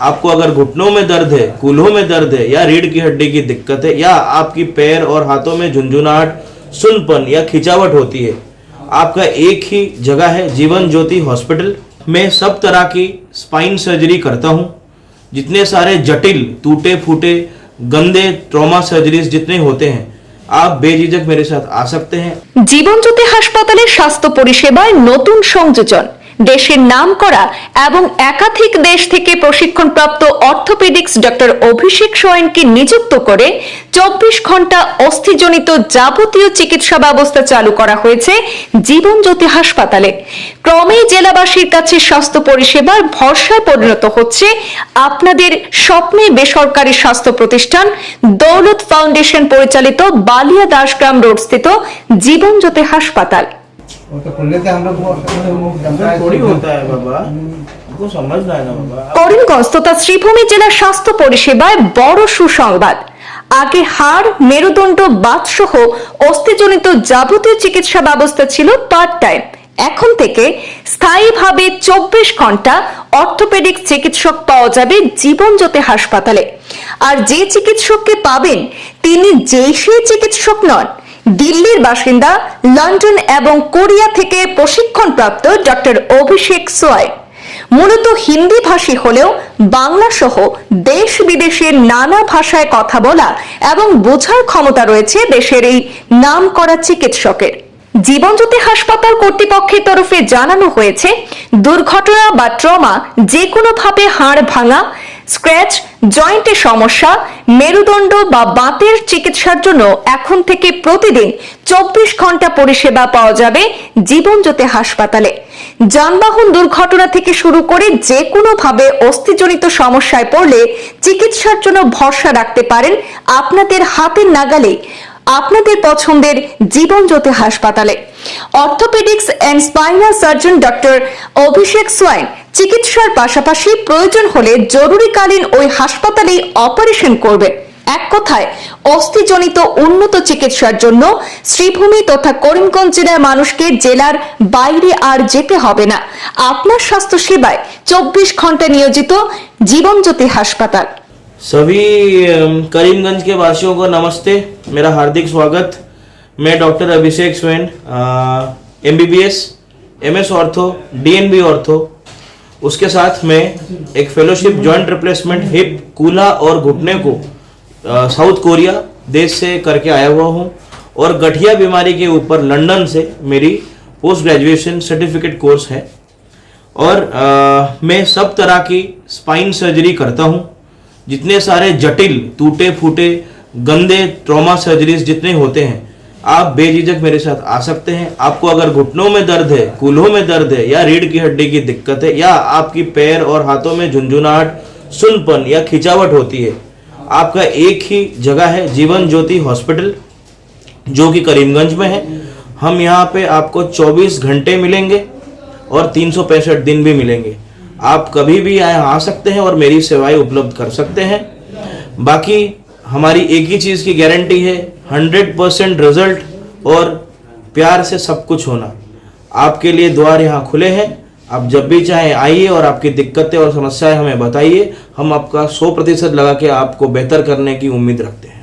आपको अगर घुटनों में दर्द है कूल्हों में दर्द है या रीढ़ की हड्डी की दिक्कत है या आपकी पैर और हाथों में झुंझुनाहट सुनपन या खिंचावट होती है आपका एक ही जगह है जीवन ज्योति हॉस्पिटल मैं सब तरह की स्पाइन सर्जरी करता हूँ जितने सारे जटिल टूटे फूटे गंदे ट्रॉमा सर्जरीज जितने होते हैं आप बेझिझक मेरे साथ आ सकते हैं জীবনজ্যোতি হাসপাতালে স্বাস্থ্য পরিষেবায় নতুন সংযোজন দেশের নাম করা এবং একাধিক দেশ থেকে প্রশিক্ষণপ্রাপ্ত অর্থোপেডিক্স ডক্টর অভিষেক সোয়েনকে নিযুক্ত করে চব্বিশ ঘণ্টা অস্থিজনিত যাবতীয় চিকিৎসা ব্যবস্থা চালু করা হয়েছে জীবনজ্যোতি হাসপাতালে। ক্রমেই জেলাবাসীর কাছে স্বাস্থ্য পরিষেবার ভরসায় পরিণত হচ্ছে আপনাদের স্বপ্নে বেসরকারি স্বাস্থ্য প্রতিষ্ঠান দৌলত ফাউন্ডেশন পরিচালিত বালিয়া দাসগ্রাম রোড স্থিত জীবনজ্যোতি হাসপাতাল। করিমগঞ্জ তথা শ্রীভূমি জেলার স্বাস্থ্য পরিষেবায় বড় সুসংবাদ। আগে হাড় মেরুদণ্ড বাতসহ অস্থিজনিত যাবতীয় চিকিৎসা ব্যবস্থা ছিল পার্ট টাইম এখন থেকে স্থায়ীভাবে চব্বিশ ঘণ্টা অর্থোপেডিক চিকিৎসক পাওয়া যাবে জীবনজ্যোতি হাসপাতালে। আর যে চিকিৎসককে পাবেন তিনি যেই সেই চিকিৎসক নন। দিল্লির বাসিন্দা, লন্ডন এবং কোরিয়া থেকে প্রশিক্ষণপ্রাপ্ত ডক্টর অভিষেক সোয়াই। মূলত হিন্দি ভাষী হলেও বাংলা সহ দেশ বিদেশের নানা ভাষায় কথা বলা এবং বোঝার ক্ষমতা রয়েছে দেশের এই নাম করা চিকিৎসকের। জীবনজ্যোতি হাসপাতাল কর্তৃপক্ষের তরফে জানানো হয়েছে, দুর্ঘটনা বা ট্রমা যে কোনোভাবে হাড় ভাঙা স্ক্র্যাচ জয়েন্টের সমস্যা, মেরুদণ্ড বা বাতের চিকিৎসার জন্য এখন থেকে প্রতিদিন চব্বিশ ঘণ্টা পরিষেবা পাওয়া যাবে জীবনজ্যোতি হাসপাতালে। যানবাহন দুর্ঘটনা থেকে শুরু করে যে কোনোভাবে অস্থিজনিত সমস্যায় পড়লে চিকিৎসার জন্য ভরসা রাখতে পারেন আপনাদের হাতের নাগালে আপনাদের পছন্দের জীবনজ্যোতি হাসপাতালে orthopaedics and spinal surgeon doctor Abhishek Swain চিকিৎসার পাশাপাশি প্রয়োজন হলে জরুরিকালীন ওই হাসপাতালেই অপারেশন করবে এক কথায় অস্থিজনিত উন্নত চিকিৎসার জন্য শ্রীভূমি তথা করিমগঞ্জ জেলার মানুষকে জেলার বাইরে আর যেতে হবে না আপনার স্বাস্থ্য সেবায় চব্বিশ ঘন্টা নিয়োজিত জীবনজ্যোতি হাসপাতাল सभी अम, करीमगंज के वासियों को नमस्ते मेरा हार्दिक स्वागत। मैं doctor Abhishek Swain M B B S M S ortho D N B ortho उसके साथ मैं एक फेलोशिप जॉइंट रिप्लेसमेंट हिप कूल्हा और घुटने को साउथ कोरिया देश से करके आया हुआ हूँ और गठिया बीमारी के ऊपर लंदन से मेरी पोस्ट ग्रेजुएशन सर्टिफिकेट कोर्स है। और अ, मैं सब तरह की स्पाइन सर्जरी करता हूँ। जितने सारे जटिल टूटे फूटे गंदे ट्रॉमा सर्जरीज जितने होते हैं, आप बेझिझक मेरे साथ आ सकते हैं। आपको अगर घुटनों में दर्द है, कूल्हों में दर्द है, या रीढ़ की हड्डी की दिक्कत है, या आपकी पैर और हाथों में झुंझुनाहट, सुनपन या खिंचावट होती है, आपका एक ही जगह है जीवन ज्योति हॉस्पिटल, जो कि करीमगंज में है। हम यहाँ पे आपको 24 घंटे मिलेंगे और तीन सौ पैंसठ दिन भी मिलेंगे। आप कभी भी यहाँ आ सकते हैं और मेरी सेवाएँ उपलब्ध कर सकते हैं। बाकी हमारी एक ही चीज़ की गारंटी है 100 परसेंट रिज़ल्ट और प्यार से सब कुछ होना। आपके लिए द्वार यहाँ खुले हैं। आप जब भी चाहें आइए और आपकी दिक्कतें और समस्याएँ हमें बताइए। हम आपका सौ प्रतिशत लगा के आपको बेहतर करने की उम्मीद रखते हैं।